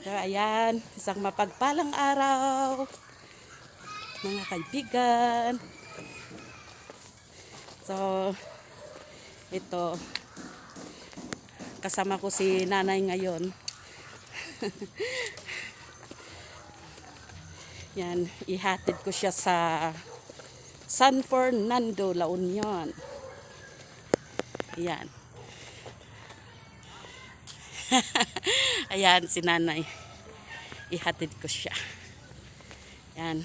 So, ayan, isang mapagpalang araw, mga kaibigan. So, ito, kasama ko si nanay ngayon. Yan, ihatid ko siya sa San Fernando, La Union. Yan. Ayan, si nanay. Ihatid ko siya. Yan.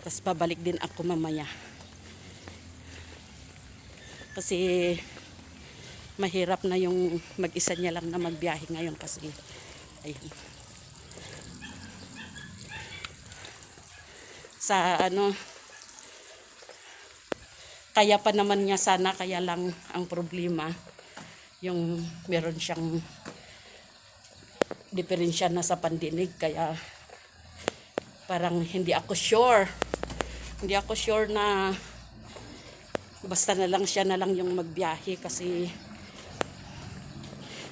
Tapos babalik din ako mamaya. Kasi mahirap na yung mag-isa niya lang na magbiyahe ngayon kasi ayun. Sa ano kaya pa naman niya sana kaya lang ang problema yung meron siyang diferensya na sa pandinig kaya parang hindi ako sure. Hindi ako sure na basta na lang siya na lang yung magbiyahe kasi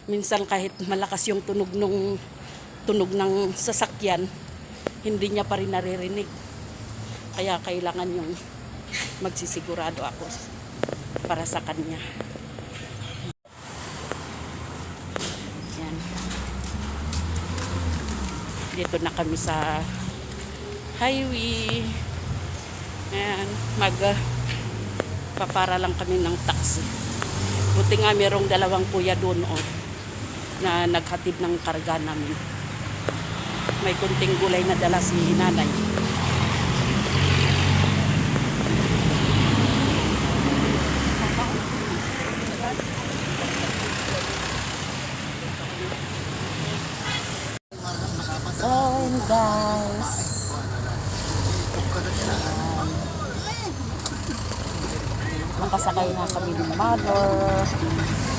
minsan kahit malakas yung tunog nung tunog ng sasakyan hindi niya pa rin naririnig. Kaya kailangan yung magsisigurado ako para sa kanya dito na kami sa highway. Ayan mag uh, papara lang kami ng taxi. Buti nga merong dalawang kuya doon oh, na naghatid ng karga namin. May kunting gulay na dala si nanay Nakasakay na kami ng mother.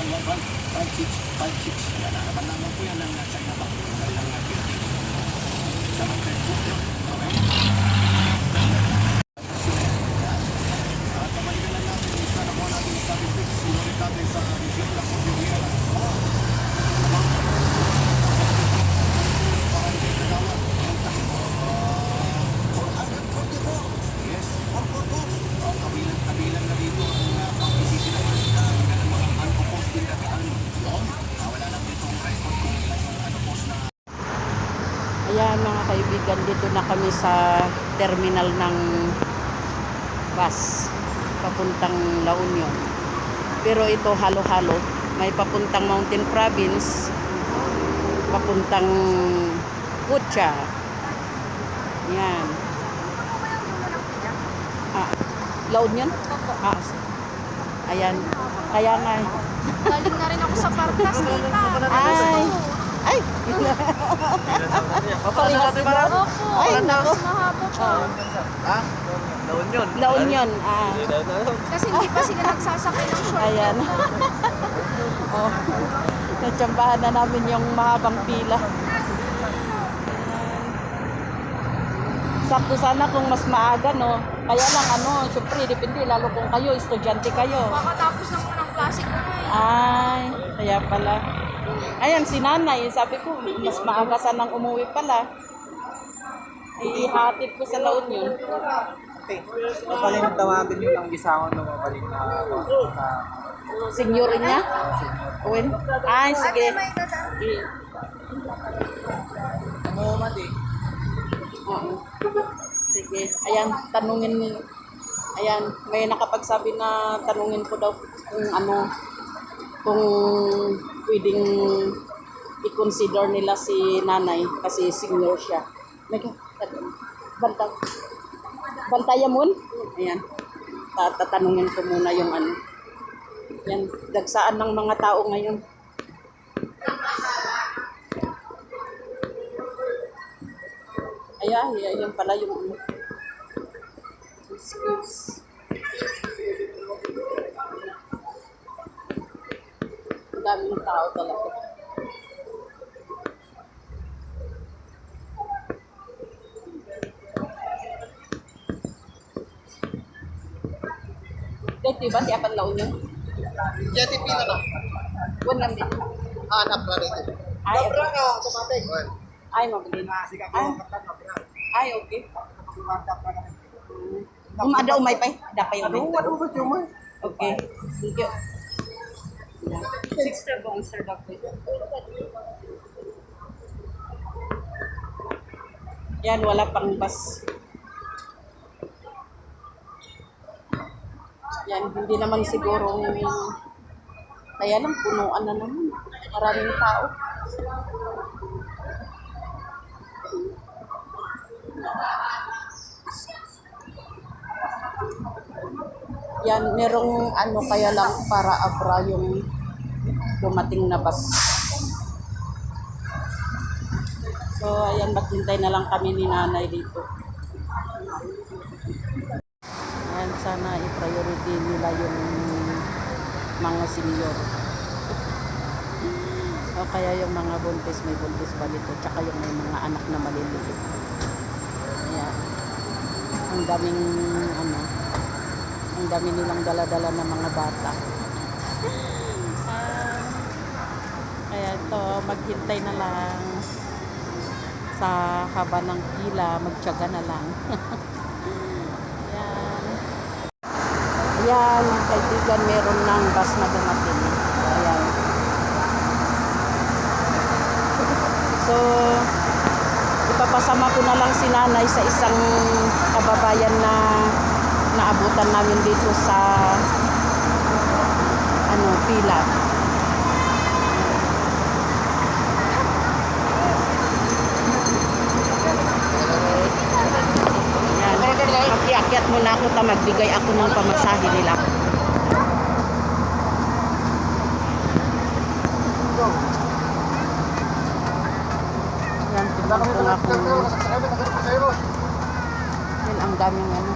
2908-115-5656. Yan, harapan naman po yan ng China Bank. Kailang uh, building. Sa mga okay? At pabalikan lang natin, isa na po natin sa statistics. Sinulit natin sa region ng Cordillera. Oh, para hindi natawag. Ang tayo. 444. Yes, 444. Oh, kabilang, kabilang na dito ang uh, pang-isisi naman na ng mga unopposed din na taan. Doon, ah, wala lang dito ang record kung ilan yung unopposed na Ayan mga kaibigan, dito na kami sa terminal ng bus papuntang La Union. Pero ito halo-halo. May papuntang Mountain Province, papuntang Pucha. Yan. Ah, La Union? Ah, ayan. Kaya nga. eh. Galing na rin ako sa Partas, tita. Ay! Ay! Parehas ba? Opo. Ay, nako. Mahaba pa. La Union. La Union. Ah. Kasi hindi pa sila nagsasakay ng short. Ayan. oh. Natsambahan na namin yung mahabang pila. Sakto sana kung mas maaga, no? Kaya lang, ano, syempre, depende, lalo kung kayo, estudyante kayo. Makatapos na po ng klase ko na eh. Ay, kaya pala. Ayan, si nanay, sabi ko, mas maaga sanang umuwi pala. Ihatid ko sa La Union. Okay. Kapaling tawagin nyo lang bisangon ng mabalik na sa Senior niya? Uwin? Ay, sige. Man eh. Oo. Sige. Ayan, tanungin Ayan, may nakapagsabi na tanungin ko daw kung ano kung pwedeng i-consider nila si nanay kasi senior siya. Bantay. Bantayan mo? Ayan. Tatanungin ko muna yung ano. Yan, dagsaan ng mga tao ngayon. Ayan, ayan pala yung ano. Excuse. Ang daming tao talaga. Dati ba di apan laon yun? Jetty pila na. Wan lang din. Hanap na rin. Ay, Dobra ka, automatic. ay. Sige, Ay, Dobra. ay, okay. Um, ada umay pa. Ada pa yung Ano, ano ba yung? Okay. Thank you. Six star bong sir doctor. Yan, wala pang bus. Yan, hindi naman siguro kaya lang punuan na naman. Maraming tao. Yan, merong ano kaya lang para abra yung dumating na bus. So, ayan, maghintay na lang kami ni nanay dito. Ayan, sana i-priority nila yung mga senior. O kaya yung mga buntis, may buntis pa dito. Tsaka yung may mga anak na maliliit. Ayan. Ang daming, ano, ang dami nilang dala-dala ng mga bata. Kaya ito, maghintay na lang sa haba ng pila, magtyaga na lang. Yan. Yan, mga kaibigan, meron ng bus na dumating. Ayan. So, ipapasama ko na lang si nanay sa isang kababayan na naabutan namin dito sa ano, pila. Yan. Makiakyat muna ako ta magbigay ako ng pamasahe nila. Yan, tingnan ko nga kung yan ang daming ano.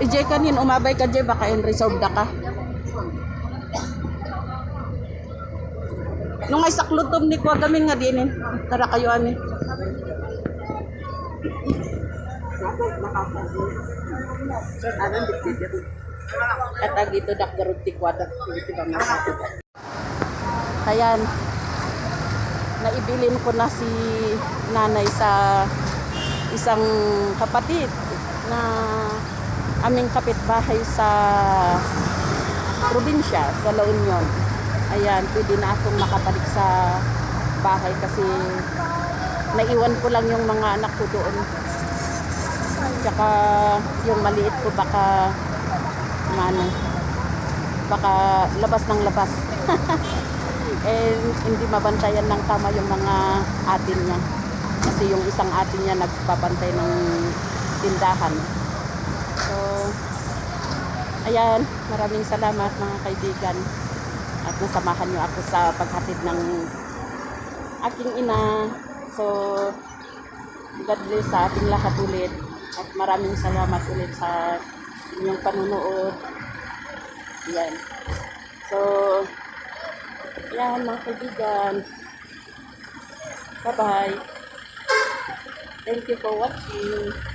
EJ kanin umabay ka Jay baka in reserve da ka. Nung ay saklutom ni kwa gamin nga dinin. Tara kayo ani. At ag ito dak garut ti kwada. Dito ba Ayan. Naibilin ko na si nanay sa isang kapatid na aming kapitbahay sa probinsya, sa La Union. Ayan, pwede na akong makabalik sa bahay kasi naiwan ko lang yung mga anak ko doon. Tsaka yung maliit ko baka ano, baka labas ng labas. eh, hindi mabantayan ng tama yung mga atin niya. Kasi yung isang atin niya nagpapantay ng tindahan. So, ayan, maraming salamat mga kaibigan. At nasamahan niyo ako sa paghatid ng aking ina. So, God bless sa ating lahat ulit. At maraming salamat ulit sa inyong panunood. Yan. So, yan mga kaibigan. Bye-bye. Thank you for watching.